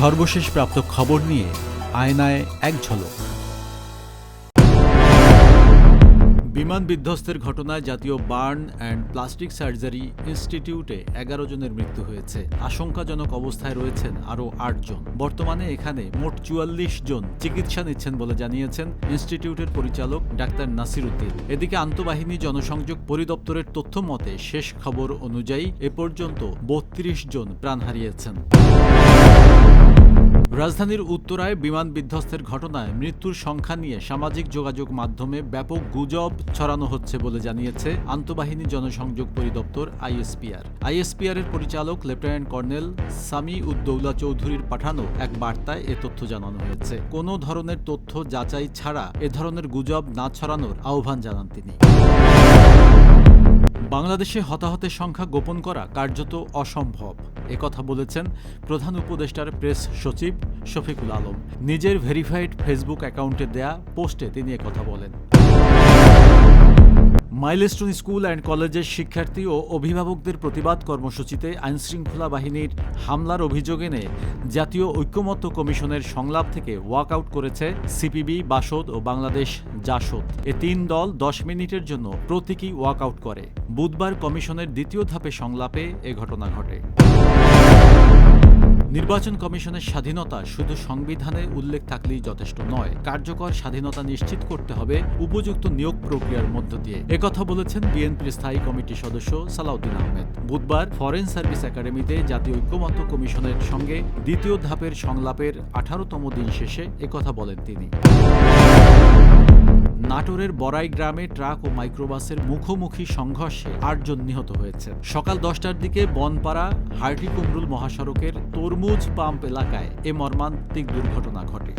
সর্বশেষ প্রাপ্ত খবর নিয়ে আয়নায় এক ঝলক। বিমান বিধ্বস্তের ঘটনায় জাতীয় বার্ন অ্যান্ড প্লাস্টিক সার্জারি ইনস্টিটিউটে এগারো জনের মৃত্যু হয়েছে। আশঙ্কাজনক অবস্থায় রয়েছেন আরও আটজন বর্তমানে এখানে মোট চুয়াল্লিশ জন চিকিৎসা নিচ্ছেন বলে জানিয়েছেন ইনস্টিটিউটের পরিচালক ডাক্তার নাসির উদ্দিন। এদিকে আন্তঃবাহিনী জনসংযোগ পরিদপ্তরের তথ্য মতে, শেষ খবর অনুযায়ী এ পর্যন্ত বত্রিশ জন প্রাণ হারিয়েছেন। রাজধানীর উত্তরায় বিমান বিধ্বস্তের ঘটনায় মৃত্যুর সংখ্যা নিয়ে সামাজিক যোগাযোগ মাধ্যমে ব্যাপক গুজব ছড়ানো হচ্ছে বলে জানিয়েছে আন্তঃবাহিনী জনসংযোগ পরিদপ্তর আইএসপিআর। আইএসপিআর এর পরিচালক লেফটেন্যান্ট কর্নেল সামি উদ্দৌলা চৌধুরীর পাঠানো এক বার্তায় এ তথ্য জানানো হয়েছে। কোনো ধরনের তথ্য যাচাই ছাড়া এ ধরনের গুজব না ছড়ানোর আহ্বান জানান তিনি। বাংলাদেশে হতাহতের সংখ্যা গোপন করা কার্যত অসম্ভব। একথা বলেছেন প্রধান উপদেষ্টার প্রেস সচিব শফিকুল আলম। নিজের ভেরিফাইড ফেসবুক অ্যাকাউন্টে দেয়া পোস্টে তিনি একথা বলেন। মাইলস্টোন স্কুল অ্যান্ড কলেজের শিক্ষার্থী ও অভিভাবকদের প্রতিবাদ কর্মসূচিতে আইনশৃঙ্খলা বাহিনীর হামলার অভিযোগ এনে জাতীয় ঐক্যমত্য কমিশনের সংলাপ থেকে ওয়াকআউট করেছে সিপিবি, বাসদ ও বাংলাদেশ জাসদ। এ তিন দল দশ মিনিটের জন্য প্রতীকী ওয়াকআউট করে। বুধবার কমিশনের দ্বিতীয় ধাপে সংলাপে এ ঘটনা ঘটে। নির্বাচন কমিশনের স্বাধীনতা শুধু সংবিধানে উল্লেখ থাকলেই যথেষ্ট নয়। কার্যকর স্বাধীনতা নিশ্চিত করতে হবে উপযুক্ত নিয়োগ প্রক্রিয়ার মধ্য দিয়ে। একথা বলেছেন বিএনপির স্থায়ী কমিটির সদস্য সালাউদ্দিন আহমেদ। বুধবার ফরেন সার্ভিস একাডেমিতে জাতীয় ঐক্যমত্য কমিশনের সঙ্গে দ্বিতীয় ধাপের সংলাপের আঠারোতম দিন শেষে একথা বলেন তিনি। নাটোরের বড়াই গ্রামে ট্রাক ও মাইক্রোবাসের মুখোমুখি সংঘর্ষে আটজন নিহত হয়েছে সকাল দশটার দিকে বনপাড়া হার্টি কুমরুল মহাসড়কের তরমুজ পাম্প এলাকায় এ মর্মান্তিক দুর্ঘটনা ঘটে।